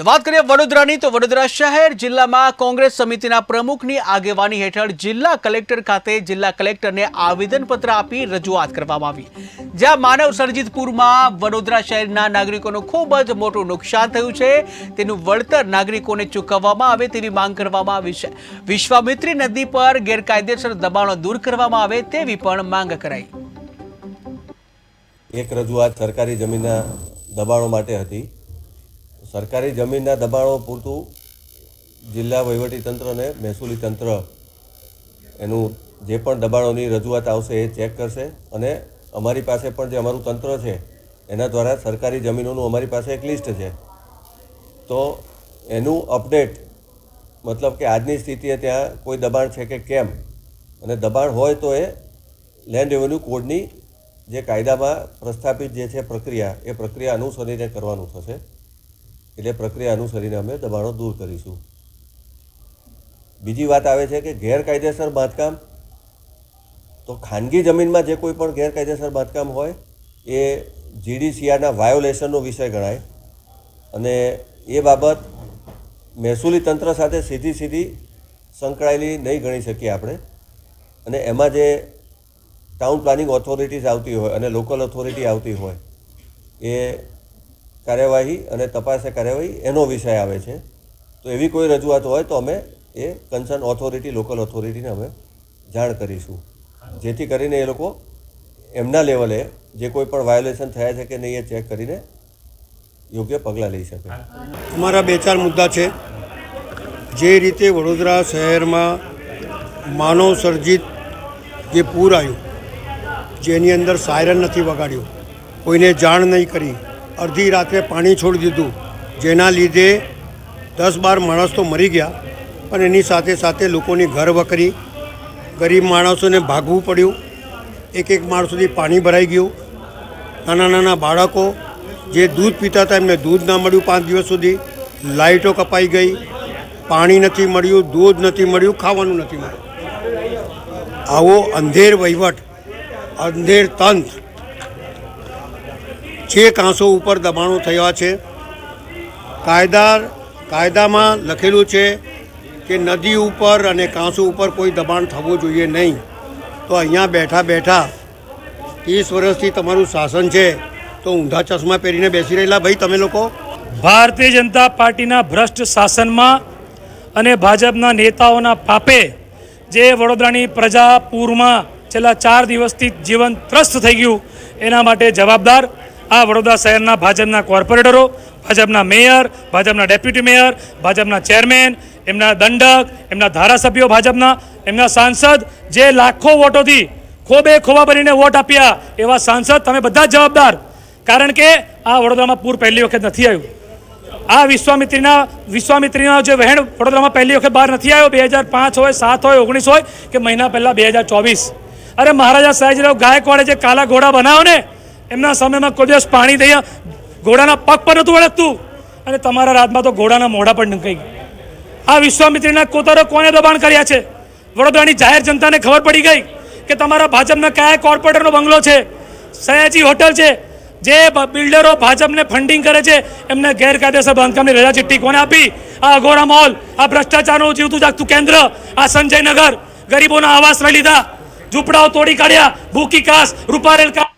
તો વાત કરીએ વડોદરાની, તો વડોદરા શહેર જિલ્લામાં કોંગ્રેસ સમિતિના પ્રમુખની આગેવાની હેઠળ જિલ્લા કલેક્ટર ખાતે જિલ્લા કલેક્ટરને આવેદનપત્ર આપી રજૂઆત કરવામાં આવી. જ્યાં માનવ સર્જિત વડોદરા શહેરના નાગરિકોનું ખૂબ જ મોટું નુકસાન થયું છે. તેનું વળતર નાગરિકોને ચૂકવવામાં આવે તેવી માંગ કરવામાં આવી છે. વિશ્વામિત્રી નદી પર ગેરકાયદેસર દબાણો દૂર કરવામાં આવે તેવી પણ માંગ કરાઈ. એક રજૂઆત સરકારી જમીનના દબાણો માટે હતી. સરકારી જમીનના દબાણો પૂરતું જિલ્લા વહીવટી તંત્ર અને મહેસૂલી તંત્ર એનું જે પણ દબાણોની રજૂઆત આવશે એ ચેક કરશે અને અમારી પાસે પણ જે અમારું તંત્ર છે, એના દ્વારા સરકારી જમીનોનું અમારી પાસે એક લિસ્ટ છે. તો એનું અપડેટ, મતલબ કે આજની સ્થિતિએ ત્યાં કોઈ દબાણ છે કે કેમ? અને દબાણ હોય તો એ લેન્ડ રેવન્યુ કોડની જે કાયદામાં પ્રસ્થાપિત જે છે પ્રક્રિયા, એ પ્રક્રિયા અનુસરીને કરવાનું થશે. એટલે પ્રક્રિયા અનુસરીને અમે દબાણો દૂર કરીશું. બીજી વાત આવે છે કે ગેરકાયદેસર બાંધકામ, તો ખાનગી જમીનમાં જે કોઈ પણ ગેરકાયદેસર બાંધકામ હોય, એ જીડીસીઆરના વાયોલેશનનો વિષય ગણાય. અને એ બાબત મહેસૂલી તંત્ર સાથે સીધી સીધી સંકળાયેલી નહીં ગણી શકીએ આપણે. અને એમાં જે ટાઉન પ્લાનિંગ ઓથોરિટીઝ આવતી હોય અને લોકલ ઓથોરિટી આવતી હોય, એ કાર્યવાહી અને તપાસે કાર્યવાહી એનો વિષય આવે છે. તો એવી કોઈ રજૂઆત હોય તો અમે એ કન્સર્ન ઓથોરિટી લોકલ ઓથોરિટીને અમે જાણ કરીશું. જેથી કરીને એ લોકો એમના લેવલે જે કોઈ પણ વાયોલેશન થયા છે કે નહીં એ ચેક કરીને યોગ્ય પગલાં લઈ શકે. અમારા બે ચાર મુદ્દા છે. જે રીતે વડોદરા શહેરમાં માનવ સર્જિત જે પૂર આવ્યું, જેની અંદર સાયરન નથી વગાડ્યું, કોઈને જાણ નહીં કરી અડધી રાત્રે પાણી છોડી દીધું. જેના લીધે દસ બાર માણસ તો મરી ગયા, પણ એની સાથે સાથે લોકોની ઘર વકરી ગરીબ માણસોને ભાગવું પડ્યું. એક એક માળ સુધી પાણી ભરાઈ ગયું. નાના નાના બાળકો જે દૂધ પીતા હતા, એમને દૂધ ના મળ્યું પાંચ દિવસ સુધી. લાઇટો કપાઈ ગઈ. પાણી નથી મળ્યું, દૂધ નથી મળ્યું, ખાવાનું નથી મળ્યું. આવો અંધેર વહીવટ, અંધેર તંત્ર જે કાંસો ઉપર દબાણો થયા છે. કાયદા કાયદામાં લખેલું છે કે નદી ઉપર અને કાંસો ઉપર કોઈ દબાણ થવું જોઈએ નહીં. તો અહીંયા બેઠા બેઠા ત્રીસ વર્ષથી તમારું શાસન છે. તો ઊંધા ચશ્મા પહેરીને બેસી રહેલા ભાઈ તમે લોકો? ભારતીય જનતા પાર્ટીના ભ્રષ્ટ શાસનમાં અને ભાજપના નેતાઓના પાપે જે વડોદરાની પ્રજા પૂરમાં છેલ્લા ચાર દિવસથી જીવન ત્રસ્ત થઈ ગયું, એના માટે જવાબદાર આ વડોદરા શહેરના ભાજપના કોર્પોરેટરો, ભાજપના મેયર, ભાજપના ડેપ્યુટી મેયર, ભાજપના ચેરમેન, એમના દંડક, એમના ધારાસભ્યો ભાજપના, એમના સાંસદ જે લાખો વોટોથી ખોબે ખોબા ભરીને વોટ આપ્યા એવા સાંસદ તમે બધા જ જવાબદાર. કારણ કે આ વડોદરામાં પૂર પહેલી વખત નથી આવ્યું. આ વિશ્વામિત્રીના વિશ્વામિત્રીના જે વહેણ વડોદરામાં પહેલી વખત બહાર નથી આવ્યો, બે હજાર પાંચ હોય, સાત હોય, ઓગણીસ હોય, કે મહિના પહેલાં બે હજાર ચોવીસ. અરે મહારાજા સયાજીરાવ ગાયકવાડે જે કાલા ઘોડા બનાવ્યો ને એમના સમયમાં કોઈ દિવસ પાણી દઈએ, ઘોડાના પગ પર નહોતું વળગતું. અને તમારા રાજમાં તો ઘોડાના મોઢા પણ ગયું. આ વિશ્વામિત્રીના કોતરો કોને દબાણ કર્યા છે? વડોદરાની જાહેર જનતાને ખબર પડી ગઈ કે તમારા ભાજપના કયા કોર્પોરેટરનો બંગલો છે? સયાજી હોટલ છે. જે બિલ્ડરો ભાજપને ફંડિંગ કરે છે, એમને ગેરકાયદેસર બાંધકામની રજા ચિઠ્ઠી કોને આપી? આ અઘોરા મોલ આ ભ્રષ્ટાચારનું જીવતું જાગતું કેન્દ્ર, આ સંજયનગર, ગરીબોના આવાસ લઈ લીધા. ઝૂંપડાઓ તોડી કાઢ્યા, ભૂકી કાસ, રૂપારેલ કા